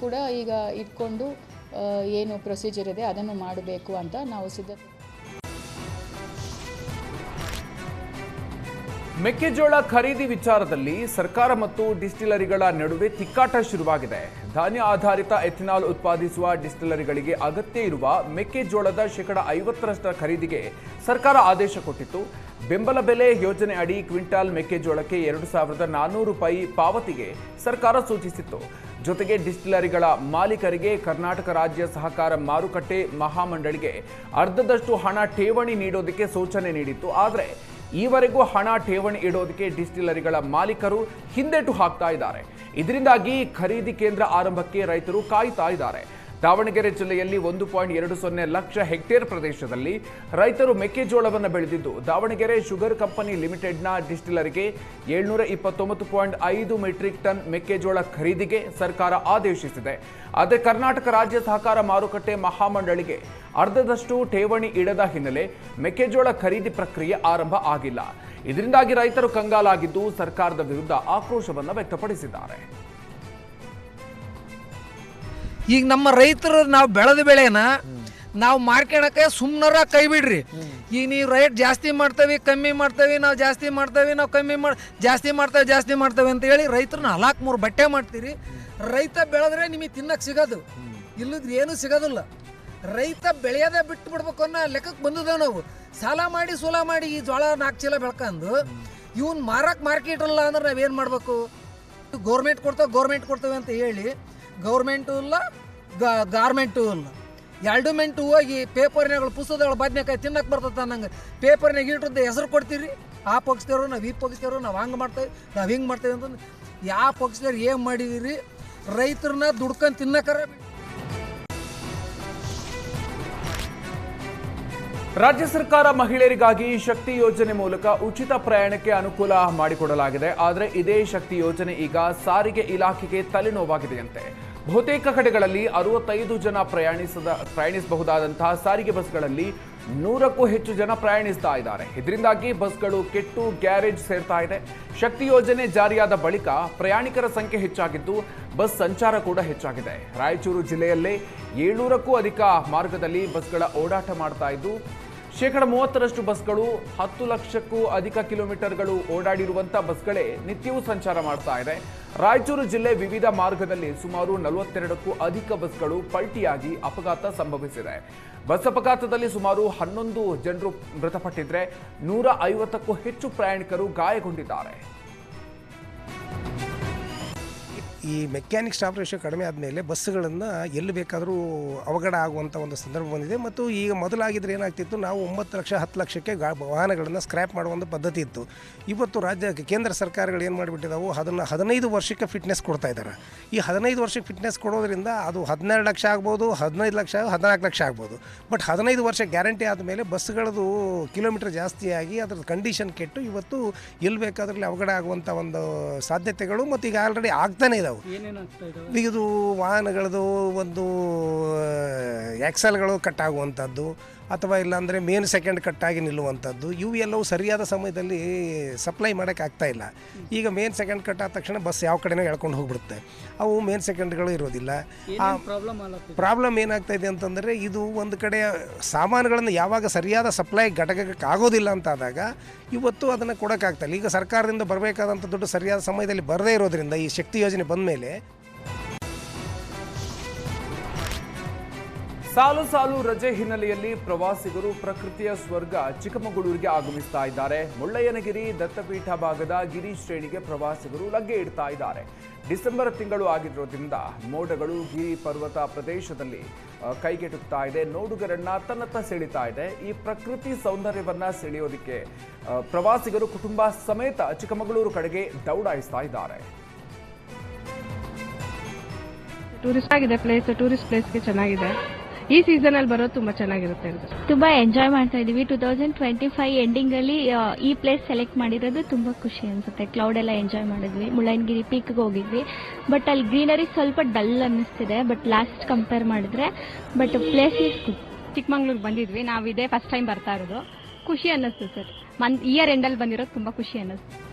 ಕೂಡ ಈಗ ಇಟ್ಕೊಂಡು ಏನು ಪ್ರೊಸೀಜರ್ ಇದೆ ಅದನ್ನು ಮಾಡಬೇಕು ಅಂತ ನಾವು ಸಿದ್ಧತೆ ಮೆಕ್ಕೆಜೋಳ ಖರೀದಿ ವಿಚಾರದಲ್ಲಿ ಸರ್ಕಾರ ಮತ್ತು ಡಿಸ್ಟಿಲರಿಗಳ ನಡುವೆ ತಿಕ್ಕಾಟ ಶುರುವಾಗಿದೆ. ಧಾನ್ಯ ಆಧಾರಿತ ಎಥಿನಾಲ್ ಉತ್ಪಾದಿಸುವ ಡಿಸ್ಟಿಲರಿಗಳಿಗೆ ಅಗತ್ಯ ಇರುವ ಮೆಕ್ಕೆಜೋಳದ ಶೇಕಡ ಐವತ್ತರಷ್ಟರ ಖರೀದಿಗೆ ಸರ್ಕಾರ ಆದೇಶ ಕೊಟ್ಟಿತ್ತು. ಬೆಂಬಲ ಬೆಲೆ ಯೋಜನೆ ಅಡಿ ಕ್ವಿಂಟಾಲ್ ಮೆಕ್ಕೆಜೋಳಕ್ಕೆ ಎರಡು ಸಾವಿರದ ನಾನ್ನೂರು ರೂಪಾಯಿ ಪಾವತಿಗೆ ಸರ್ಕಾರ ಸೂಚಿಸಿತ್ತು. ಜೊತೆಗೆ ಡಿಸ್ಟಿಲರಿಗಳ ಮಾಲೀಕರಿಗೆ ಕರ್ನಾಟಕ ರಾಜ್ಯ ಸಹಕಾರ ಮಾರುಕಟ್ಟೆ ಮಹಾಮಂಡಳಿಗೆ ಅರ್ಧದಷ್ಟು ಹಣ ಠೇವಣಿ ನೀಡೋದಕ್ಕೆ ಸೂಚನೆ ನೀಡಿತ್ತು. ಆದರೆ ಈವರೆಗೂ ಹಣ ಠೇವಣಿ ಇಡೋದಕ್ಕೆ ಡಿಸ್ಟಿಲರಿಗಳ ಮಾಲೀಕರು ಹಿಂದೇಟು ಹಾಕ್ತಾ ಇದ್ದಾರೆ. ಇದರಿಂದಾಗಿ ಖರೀದಿ ಕೇಂದ್ರ ಆರಂಭಕ್ಕೆ ರೈತರು ಕಾಯ್ತಾ ಇದ್ದಾರೆ. ದಾವಣಗೆರೆ ಜಿಲ್ಲೆಯಲ್ಲಿ ಒಂದು ಪಾಯಿಂಟ್ ಎರಡು ಸೊನ್ನೆ ಲಕ್ಷ ಹೆಕ್ಟೇರ್ ಪ್ರದೇಶದಲ್ಲಿ ರೈತರು ಮೆಕ್ಕೆಜೋಳವನ್ನು ಬೆಳೆದಿದ್ದು, ದಾವಣಗೆರೆ ಶುಗರ್ ಕಂಪನಿ ಲಿಮಿಟೆಡ್ನ ಡಿಸ್ಟಿಲರಿಗೆ ಏಳ್ನೂರ ಇಪ್ಪತ್ತೊಂಬತ್ತು ಪಾಯಿಂಟ್ ಐದು ಮೆಟ್ರಿಕ್ ಟನ್ ಮೆಕ್ಕೆಜೋಳ ಖರೀದಿಗೆ ಸರ್ಕಾರ ಆದೇಶಿಸಿದೆ. ಆದರೆ ಕರ್ನಾಟಕ ರಾಜ್ಯ ಸಹಕಾರ ಮಾರುಕಟ್ಟೆ ಮಹಾಮಂಡಳಿಗೆ ಅರ್ಧದಷ್ಟು ಠೇವಣಿ ಇಡದ ಹಿನ್ನೆಲೆ ಮೆಕ್ಕೆಜೋಳ ಖರೀದಿ ಪ್ರಕ್ರಿಯೆ ಆರಂಭ ಆಗಿಲ್ಲ. ಇದರಿಂದಾಗಿ ರೈತರು ಕಂಗಾಲಾಗಿದ್ದು ಸರ್ಕಾರದ ವಿರುದ್ಧ ಆಕ್ರೋಶವನ್ನು ವ್ಯಕ್ತಪಡಿಸಿದ್ದಾರೆ. ಈಗ ನಮ್ಮ ರೈತರು ನಾವು ಬೆಳೆದ ಬೆಳೆನ ನಾವು ಮಾರ್ಕೊಳಕ್ಕೆ ಸುಮ್ಮನರ ಕೈ ಬಿಡ್ರಿ. ಈಗ ನೀವು ರೇಟ್ ಜಾಸ್ತಿ ಮಾಡ್ತೇವೆ, ಕಮ್ಮಿ ಮಾಡ್ತೇವೆ, ನಾವು ಜಾಸ್ತಿ ಮಾಡ್ತೇವೆ, ನಾವು ಕಮ್ಮಿ ಮಾಡಿ ಜಾಸ್ತಿ ಮಾಡ್ತೇವೆ ಜಾಸ್ತಿ ಮಾಡ್ತೇವೆ ಅಂತ ಹೇಳಿ ರೈತರನ್ನ ನಾಲ್ಕು ಮೂರು ಬಟ್ಟೆ ಮಾಡ್ತೀರಿ. ರೈತ ಬೆಳೆದ್ರೆ ನಿಮಗೆ ತಿನ್ನಕ್ಕೆ ಸಿಗೋದು. ಇಲ್ಲದ್ರೆ ಏನೂ ಸಿಗೋದಿಲ್ಲ. ರೈತ ಬೆಳೆಯೋದೇ ಬಿಟ್ಟು ಬಿಡ್ಬೇಕು ಅನ್ನೋ ಲೆಕ್ಕಕ್ಕೆ ಬಂದದ ನಾವು. ಸಾಲ ಮಾಡಿ, ಸೂಲ ಮಾಡಿ ಈ ಜೋಳ ನಾಲ್ಕು ಚೀಲ ಬೆಳ್ಕೊಂಡು ಇವನ್ ಮಾರಕ್ಕೆ ಮಾರ್ಕೆಟ್ ಅಲ್ಲ ಅಂದ್ರೆ ನಾವೇನು ಮಾಡಬೇಕು? ಗೌರ್ಮೆಂಟ್ ಕೊಡ್ತೇವೆ ಗೌರ್ಮೆಂಟ್ ಕೊಡ್ತೇವೆ ಅಂತ ಹೇಳಿ ಗೌರ್ಮೆಂಟು ಇಲ್ಲ ಗಾರ್ಮೆಂಟು ಇಲ್ಲ. ಎರಡು ಮೆಂಟು ಹೋಗಿ ಪೇಪರ್ನಾಗಳು ಪುಸ್ತಕಗಳು ಬದನೆಕಾಯಿ ತಿನ್ನಕ್ಕೆ ಬರ್ತದೆ ಅನ್ನಂಗೆ. ಪೇಪರ್ನಾಗ ಇಟ್ಟದ್ದು ಹೆಸರು ಕೊಡ್ತೀರಿ? ಆ ಪಕ್ಷದವರು, ನಾವು ಈ ಪಕ್ಷದವರು, ನಾವು ಹಂಗೆ ಮಾಡ್ತೇವೆ ನಾವು ಹಿಂಗೆ ಮಾಡ್ತೇವೆ ಅಂತಂದು ಯಾವ ಪಕ್ಷದವ್ರು ಏನು ಮಾಡಿದಿರಿ? ರೈತರನ್ನ ದುಡ್ಕೊಂಡು ತಿನ್ನಕರ ರಾಜ್ಯ ಸರ್ಕಾರ ಮಹಿಳೆಯರಿಗಾಗಿ ಶಕ್ತಿ ಯೋಜನೆ ಮೂಲಕ ಉಚಿತ ಪ್ರಯಾಣಕ್ಕೆ ಅನುಕೂಲ ಮಾಡಿಕೊಡಲಾಗಿದೆ. ಆದರೆ ಇದೇ ಶಕ್ತಿ ಯೋಜನೆ ಈಗ ಸಾರಿಗೆ ಇಲಾಖೆಗೆ ತಲೆನೋವಾಗಿದೆಯಂತೆ ಬಹುತೇಕ ಕಡೆಗಳಲ್ಲಿ ಅರವತ್ತೈದು ಜನ ಪ್ರಯಾಣಿಸದ ಪ್ರಯಾಣಿಸಬಹುದಾದಂತಹ ಸಾರಿಗೆ ಬಸ್ಗಳಲ್ಲಿ ನೂರಕ್ಕೂ ಹೆಚ್ಚು ಜನ ಪ್ರಯಾಣಿಸ್ತಾ ಇದ್ದಾರೆ. ಇದರಿಂದಾಗಿ ಬಸ್ಗಳು ಕೆಟ್ಟು, ಗ್ಯಾರೇಜ್ ಸೇರ್ತಾ ಇದೆ. ಶಕ್ತಿ ಯೋಜನೆ ಜಾರಿಯಾದ ಬಳಿಕ ಪ್ರಯಾಣಿಕರ ಸಂಖ್ಯೆ ಹೆಚ್ಚಾಗಿದ್ದು, ಬಸ್ ಸಂಚಾರ ಕೂಡ ಹೆಚ್ಚಾಗಿದೆ. ರಾಯಚೂರು ಜಿಲ್ಲೆಯಲ್ಲೇ ಏಳ್ನೂರಕ್ಕೂ ಅಧಿಕ ಮಾರ್ಗದಲ್ಲಿ ಬಸ್ಗಳ ಓಡಾಟ ಮಾಡ್ತಾ ಇದ್ದು ಶೇಕಡ ಮೂವತ್ತರಷ್ಟು ಬಸ್ಗಳು ಹತ್ತು ಲಕ್ಷಕ್ಕೂ ಅಧಿಕ ಕಿಲೋಮೀಟರ್ಗಳು ಓಡಾಡಿರುವಂಥ ಬಸ್ಗಳೇ ನಿತ್ಯವೂ ಸಂಚಾರ ಮಾಡ್ತಾ ಇದೆ. ರಾಯಚೂರು ಜಿಲ್ಲೆ ವಿವಿಧ ಮಾರ್ಗದಲ್ಲಿ ಸುಮಾರು ನಲವತ್ತೆರಡಕ್ಕೂ ಅಧಿಕ ಬಸ್ಗಳು ಪಲ್ಟಿಯಾಗಿ ಅಪಘಾತ ಸಂಭವಿಸಿದೆ. ಬಸ್ ಅಪಘಾತದಲ್ಲಿ ಸುಮಾರು ಹನ್ನೊಂದು ಜನರು ಮೃತಪಟ್ಟಿದ್ರೆ ನೂರ ಐವತ್ತಕ್ಕೂ ಹೆಚ್ಚು ಪ್ರಯಾಣಿಕರು ಗಾಯಗೊಂಡಿದ್ದಾರೆ. ಈ ಮೆಕ್ಯಾನಿಕ್ ಸ್ಟಾಫ್ ರೇಷಿಯೋ ಕಡಿಮೆ ಆದಮೇಲೆ ಬಸ್ಸುಗಳನ್ನು ಎಲ್ಲಿ ಬೇಕಾದರೂ ಅವಘಡ ಆಗುವಂಥ ಒಂದು ಸಂದರ್ಭ ಬಂದಿದೆ. ಮತ್ತು ಈಗ ಮೊದಲಾಗಿದ್ರೆ ಏನಾಗ್ತಿತ್ತು, ನಾವು ಒಂಬತ್ತು ಲಕ್ಷ, ಹತ್ತು ಲಕ್ಷಕ್ಕೆ ಗಾ, ವಾಹನಗಳನ್ನು ಸ್ಕ್ರ್ಯಾಪ್ ಮಾಡುವ ಒಂದು ಪದ್ಧತಿ ಇತ್ತು. ಇವತ್ತು ರಾಜ್ಯ, ಕೇಂದ್ರ ಸರ್ಕಾರಗಳು ಏನು ಮಾಡಿಬಿಟ್ಟಿದ್ದಾವೆ ಅದನ್ನು ಹದಿನೈದು ವರ್ಷಕ್ಕೆ ಫಿಟ್ನೆಸ್ ಕೊಡ್ತಾ ಇದ್ದಾರೆ ಈ ಹದಿನೈದು ವರ್ಷಕ್ಕೆ ಫಿಟ್ನೆಸ್ ಕೊಡೋದ್ರಿಂದ ಅದು ಹದಿನೆರಡು ಲಕ್ಷ ಆಗ್ಬೋದು, ಹದಿನೈದು ಲಕ್ಷ, ಹದಿನಾಲ್ಕು ಲಕ್ಷ ಆಗ್ಬೋದು. ಬಟ್ ಹದಿನೈದು ವರ್ಷ ಗ್ಯಾರಂಟಿ ಆದಮೇಲೆ ಬಸ್ಗಳದು ಕಿಲೋಮೀಟರ್ ಜಾಸ್ತಿಯಾಗಿ ಅದರ ಕಂಡೀಷನ್ ಕೆಟ್ಟು ಇವತ್ತು ಎಲ್ಲಿ ಬೇಕಾದ್ರಲ್ಲಿ ಅವಘಡ ಆಗುವಂಥ ಒಂದು ಸಾಧ್ಯತೆಗಳು ಮತ್ತು ಈಗ ಆಲ್ರೆಡಿ ಆಗ್ತಾನೆ ಇದಾವೆ. ಈಗ ಇದು ವಾಹನಗಳದು ಒಂದು ಎಕ್ಸೆಲ್ಗಳು ಕಟ್ಟಾಗುವಂಥದ್ದು ಅಥವಾ ಇಲ್ಲಾಂದರೆ ಮೇನ್ ಸೆಕೆಂಡ್ ಕಟ್ಟಾಗಿ ನಿಲ್ಲುವಂಥದ್ದು ಇವು ಎಲ್ಲವೂ ಸರಿಯಾದ ಸಮಯದಲ್ಲಿ ಸಪ್ಲೈ ಮಾಡೋಕ್ಕೆ ಆಗ್ತಾ ಇಲ್ಲ. ಈಗ ಮೇನ್ ಸೆಕೆಂಡ್ ಕಟ್ ಆದ ತಕ್ಷಣ ಬಸ್ ಯಾವ ಕಡೆನೂ ಎಳ್ಕೊಂಡು ಹೋಗ್ಬಿಡುತ್ತೆ. ಅವು ಮೇನ್ ಸೆಕೆಂಡ್ಗಳು ಇರೋದಿಲ್ಲ. ಆ ಪ್ರಾಬ್ಲಮ್ ಏನಾಗ್ತಾ ಇದೆ ಅಂತಂದರೆ ಇದು ಒಂದು ಕಡೆ ಸಾಮಾನುಗಳನ್ನು ಯಾವಾಗ ಸರಿಯಾದ ಸಪ್ಲೈ ಘಟಕಕ್ಕೆ ಆಗೋದಿಲ್ಲ ಅಂತಾದಾಗ ಇವತ್ತು ಅದನ್ನು ಕೊಡೋಕ್ಕಾಗ್ತಾಯಿಲ್ಲ ಈಗ ಸರ್ಕಾರದಿಂದ ಬರಬೇಕಾದಂಥ ದುಡ್ಡು ಸರಿಯಾದ ಸಮಯದಲ್ಲಿ ಬರದೇ ಇರೋದ್ರಿಂದ ಈ ಶಕ್ತಿ ಯೋಜನೆ ಬಂದ ಮೇಲೆ ಸಾಲು ಸಾಲು ರಜೆ ಹಿನ್ನೆಲೆಯಲ್ಲಿ ಪ್ರವಾಸಿಗರು ಪ್ರಕೃತಿಯ ಸ್ವರ್ಗ ಚಿಕ್ಕಮಗಳೂರಿಗೆ ಆಗಮಿಸ್ತಾ ಇದ್ದಾರೆ. ಮುಳ್ಳಯ್ಯನಗಿರಿ ದತ್ತಪೀಠ ಭಾಗದ ಗಿರಿ ಶ್ರೇಣಿಗೆ ಪ್ರವಾಸಿಗರು ಲಗ್ಗೆ ಇಡ್ತಾ ಇದ್ದಾರೆ. ಡಿಸೆಂಬರ್ ತಿಂಗಳು ಆಗಿರೋದ್ರಿಂದ ಮೋಡಗಳು ಗಿರಿ ಪರ್ವತ ಪ್ರದೇಶದಲ್ಲಿ ಕೈಗೆಟುಕ್ತಾ ಇದೆ. ನೋಡುಗರನ್ನ ತನ್ನತ್ತ ಸೆಳೀತಾ ಇದೆ. ಈ ಪ್ರಕೃತಿ ಸೌಂದರ್ಯವನ್ನ ಸೆಳೆಯೋದಕ್ಕೆ ಪ್ರವಾಸಿಗರು ಕುಟುಂಬ ಸಮೇತ ಚಿಕ್ಕಮಗಳೂರು ಕಡೆಗೆ ದೌಡಾಯಿಸ್ತಾ ಇದ್ದಾರೆ. ಟೂರಿಸ್ಟ್ ಆಗಿದೆ ಪ್ಲೇಸ್ ಟೂರಿಸ್ಟ್ ಪ್ಲೇಸ್ಗೆ ಚೆನ್ನಾಗಿದೆ. ಈ ಸೀಸನ್ ಅಲ್ಲಿ ಬರೋದು ತುಂಬಾ ಚೆನ್ನಾಗಿರುತ್ತೆ ಅಂತ ತುಂಬಾ ಎಂಜಾಯ್ ಮಾಡ್ತಾ ಇದೀವಿ two thousand twenty five ending ಅಲ್ಲಿ ಈ ಪ್ಲೇಸ್ ಸೆಲೆಕ್ಟ್ ಮಾಡಿರೋದು ತುಂಬಾ ಖುಷಿ ಅನ್ಸುತ್ತೆ. ಕ್ಲೌಡ್ ಎಲ್ಲ ಎಂಜಾಯ್ ಮಾಡಿದ್ವಿ. ಮುಳ್ಳಯ್ಯನಗಿರಿ ಪೀಕ್ಗೆ ಹೋಗಿದ್ವಿ. ಬಟ್ ಅಲ್ಲಿ ಗ್ರೀನರಿ ಸ್ವಲ್ಪ ಡಲ್ ಅನ್ನಿಸ್ತಿದೆ. ಬಟ್ ಲಾಸ್ಟ್ ಕಂಪೇರ್ ಮಾಡಿದ್ರೆ ಬಟ್ ಪ್ಲೇಸ್ ಚಿಕ್ಕಮಂಗ್ಳೂರ್ ಬಂದಿದ್ವಿ. ನಾವು ಇದೇ ಫಸ್ಟ್ ಟೈಮ್ ಬರ್ತಾ ಇರೋದು. ಖುಷಿ ಅನ್ನಿಸ್ತು ಸರ್. ಮನ್ ಇಯರ್ ಎಂಡಲ್ಲಿ ಬಂದಿರೋದು ತುಂಬಾ ಖುಷಿ ಅನ್ನಿಸ್ತು.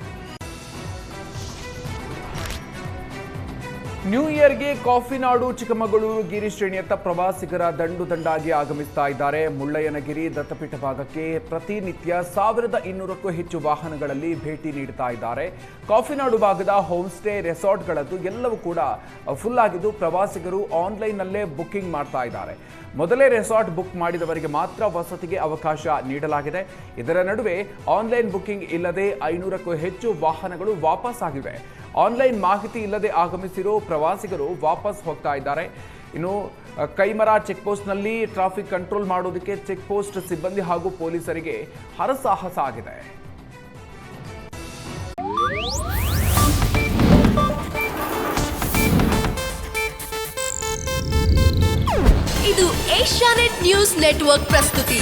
ನ್ಯೂ ಇಯರ್ಗೆ ಕಾಫಿನಾಡು ಚಿಕ್ಕಮಗಳೂರು ಗಿರಿ ಶ್ರೇಣಿಯತ್ತ ಪ್ರವಾಸಿಗರ ದಂಡು ದಂಡಾಗಿ ಆಗಮಿಸ್ತಾ ಇದ್ದಾರೆ. ಮುಳ್ಳಯ್ಯನಗಿರಿ ದತ್ತಪೀಠ ಭಾಗಕ್ಕೆ ಪ್ರತಿನಿತ್ಯ ಸಾವಿರದ ಇನ್ನೂರಕ್ಕೂ ಹೆಚ್ಚು ವಾಹನಗಳಲ್ಲಿ ಭೇಟಿ ನೀಡ್ತಾ ಇದ್ದಾರೆ. ಕಾಫಿನಾಡು ಭಾಗದ ಹೋಮ್ ಸ್ಟೇ ರೆಸಾರ್ಟ್ಗಳದ್ದು ಎಲ್ಲವೂ ಕೂಡ ಫುಲ್ ಆಗಿದ್ದು ಪ್ರವಾಸಿಗರು ಆನ್ಲೈನ್ನಲ್ಲೇ ಬುಕ್ಕಿಂಗ್ ಮಾಡ್ತಾ ಇದ್ದಾರೆ. ಮೊದಲೇ ರೆಸಾರ್ಟ್ ಬುಕ್ ಮಾಡಿದವರಿಗೆ ಮಾತ್ರ ವಸತಿಗೆ ಅವಕಾಶ ನೀಡಲಾಗಿದೆ. ಇದರ ನಡುವೆ ಆನ್ಲೈನ್ ಬುಕ್ಕಿಂಗ್ ಇಲ್ಲದೆ ಐನೂರಕ್ಕೂ ಹೆಚ್ಚು ವಾಹನಗಳು ವಾಪಸ್ ಆಗಿವೆ. ಆನ್ಲೈನ್ ಮಾಹಿತಿ ಇಲ್ಲದೆ ಆಗಮಿಸಿರೋ ಪ್ರವಾಸಿಗರು ವಾಪಸ್ ಹೋಗ್ತಾ ಇದ್ದಾರೆ. ಇನ್ನು ಕೈಮರ ಚೆಕ್ ಪೋಸ್ಟ್ನಲ್ಲಿ ಟ್ರಾಫಿಕ್ ಕಂಟ್ರೋಲ್ ಮಾಡೋದಕ್ಕೆ ಚೆಕ್ ಪೋಸ್ಟ್ ಸಿಬ್ಬಂದಿ ಹಾಗೂ ಪೊಲೀಸರಿಗೆ ಹರಸಾಹಸ ಆಗಿದೆ. ಇದು ಏಷ್ಯಾನೆಟ್ ನ್ಯೂಸ್ ನೆಟ್ವರ್ಕ್ ಪ್ರಸ್ತುತಿ.